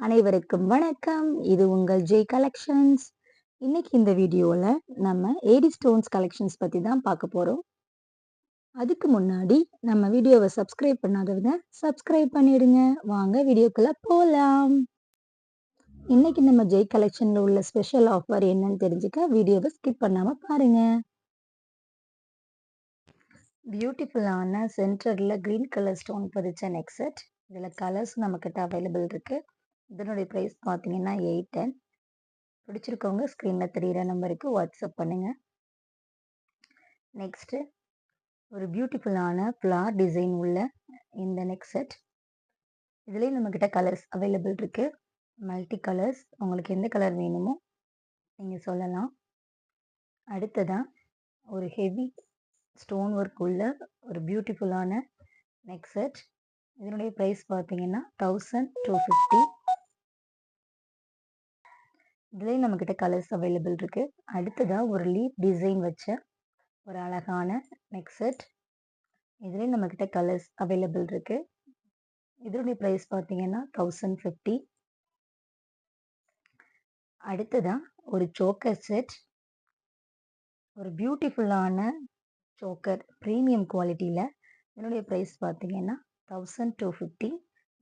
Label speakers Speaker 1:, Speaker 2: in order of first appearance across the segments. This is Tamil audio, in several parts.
Speaker 1: அனைவருக்கும் வணக்கம். இது உங்கள் ஜெய் கலெக்ஷன்ஸ் இன்னைக்கு இந்த வீடியோவில் நம்ம ஏடி ஸ்டோன்ஸ் கலெக்ஷன்ஸ் பற்றி தான் பார்க்க போகிறோம் அதுக்கு முன்னாடி நம்ம வீடியோவை சப்ஸ்கிரைப் பண்ணாதவங்க சப்ஸ்கிரைப் பண்ணிடுங்க. வாங்க வீடியோக்குள்ளே போகலாம் இன்னைக்கு நம்ம ஜெய் கலெக்ஷனில் உள்ள ஸ்பெஷல் ஆஃபர் என்னன்னு தெரிஞ்சுக்க வீடியோவை ஸ்கிப் பண்ணாமல் பாருங்கள் பியூட்டிஃபுல்லான சென்டரில் க்ரீன் கலர் ஸ்டோன் பதிச்ச நெக் செட் இதில் கலர்ஸ் நம்மக்கிட்ட அவைலபிள் இருக்குது இதனுடைய ப்ரைஸ் பார்த்தீங்கன்னா எயிட் டென் பிடிச்சிருக்கவங்க ஸ்க்ரீனில் தெரிகிற நம்பருக்கு வாட்ஸ்அப் பண்ணுங்கள் நெக்ஸ்ட்டு ஒரு பியூட்டிஃபுல்லான ஃப்ளார் டிசைன் உள்ள இந்த நெக் செட் இதுலேயும் நம்மக்கிட்ட கலர்ஸ் அவைலபிள் இருக்குது மல்டி கலர்ஸ் உங்களுக்கு எந்த கலர் வேணுமோ நீங்கள் சொல்லலாம். அடுத்ததாக ஒரு ஹெவி ஸ்டோன் ஒர்க் உள்ள ஒரு பியூட்டிஃபுல்லான நெக் செட் இதனுடைய ப்ரைஸ் பார்த்தீங்கன்னா தௌசண்ட் டூ ஃபிஃப்டி இதுலேயும் நம்மக்கிட்ட கலர்ஸ் அவைலபிள் இருக்குது அடுத்ததாக ஒரு லீப் டிசைன் வச்ச ஒரு அழகான நெக் செட் இதுலேயும் நம்மக்கிட்ட கலர்ஸ் அவைலபிள் இருக்குது இதனுடைய ப்ரைஸ் பார்த்தீங்கன்னா தௌசண்ட் ஃபிஃப்டி அடுத்ததாக ஒரு சோக்கர் செட் ஒரு பியூட்டிஃபுல்லான சோக்கர் ப்ரீமியம் குவாலிட்டியில் இதனுடைய ப்ரைஸ் பார்த்தீங்கன்னா தௌசண்ட் டூ ஃபிஃப்டி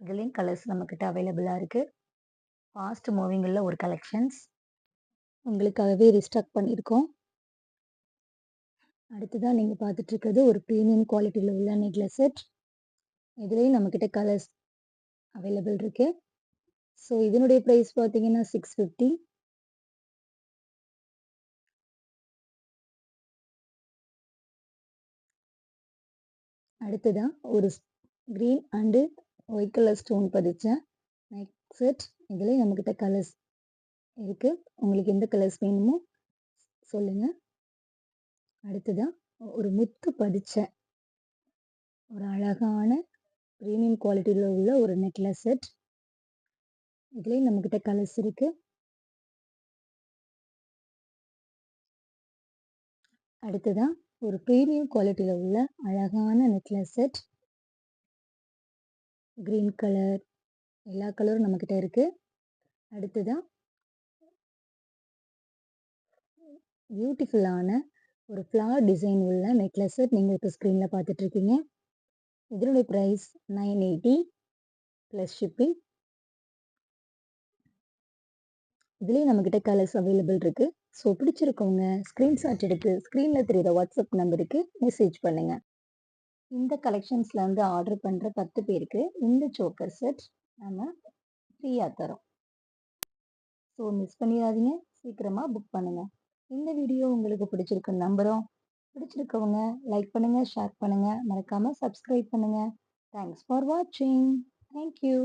Speaker 1: இதுலேயும் கலர்ஸ் நம்மக்கிட்ட அவைலபிளாக இருக்குது ஃபாஸ்ட் மூவிங்கில் ஒரு கலெக்ஷன்ஸ் உங்களுக்காகவே ரீஸ்டாக் பண்ணியிருக்கோம். அடுத்ததாக நீங்கள் பார்த்துட்ருக்கிறது ஒரு ப்ரீமியம் குவாலிட்டியில் உள்ள நெக்லஸ் செட் இதுலேயும் நம்மக்கிட்ட கலர்ஸ் அவைலபிள் இருக்குது ஸோ இதனுடைய ப்ரைஸ் பார்த்தீங்கன்னா சிக்ஸ் ஃபிஃப்டி அடுத்ததாக ஒரு green and white colour stone பதிச்ச neck set இதில் நம்மக்கிட்ட கலர்ஸ் இருக்குது உங்களுக்கு எந்த கலர்ஸ் வேணுமோ சொல்லுங்கள் அடுத்ததாக ஒரு முத்து பதிச்ச. ஒரு அழகான ப்ரீமியம் குவாலிட்டியில் உள்ள ஒரு நெக்லஸ் செட் இதுலேயும் நம்மக்கிட்ட கலர்ஸ் இருக்குது அடுத்ததாக ஒரு ப்ரீமியம் குவாலிட்டியில் உள்ள அழகான நெக்லஸ் செட் க்ரீன் கலர் எல்லா கலரும் நம்மக்கிட்ட இருக்குது அடுத்ததாக பியூட்டிஃபுல்லான ஒரு ஃப்ளார் டிசைன் உள்ள நெக்லஸ் செட் நீங்கள் இப்போ ஸ்க்ரீனில் பார்த்துட்ருக்கீங்க. இதனுடைய price nine eighty plus shipping இதுலேயும் நம்மக்கிட்ட கலர்ஸ் அவைலபிள் இருக்குது ஸோ பிடிச்சிருக்கவங்க ஸ்க்ரீன்ஷாட் எடுத்து ஸ்க்ரீனில் தெரியுற வாட்ஸ்அப் நம்பருக்கு மெசேஜ் பண்ணுங்கள் இந்த கலெக்ஷன்ஸில் வந்து ஆர்டர் பண்ணுற பத்து பேருக்கு இந்த சோக்கர் செட் நம்ம ஃப்ரீயாக தரோம் ஸோ மிஸ் பண்ணிடாதீங்க. சீக்கிரமாக புக் பண்ணுங்கள் இந்த வீடியோ உங்களுக்கு பிடிச்சிருக்கு நம்புகிறோம் பிடிச்சிருக்கவங்க லைக் பண்ணுங்கள் ஷேர் பண்ணுங்கள் மறக்காமல் சப்ஸ்கிரைப் பண்ணுங்கள் தேங்க்ஸ் ஃபார் வாட்சிங் தேங்க்யூ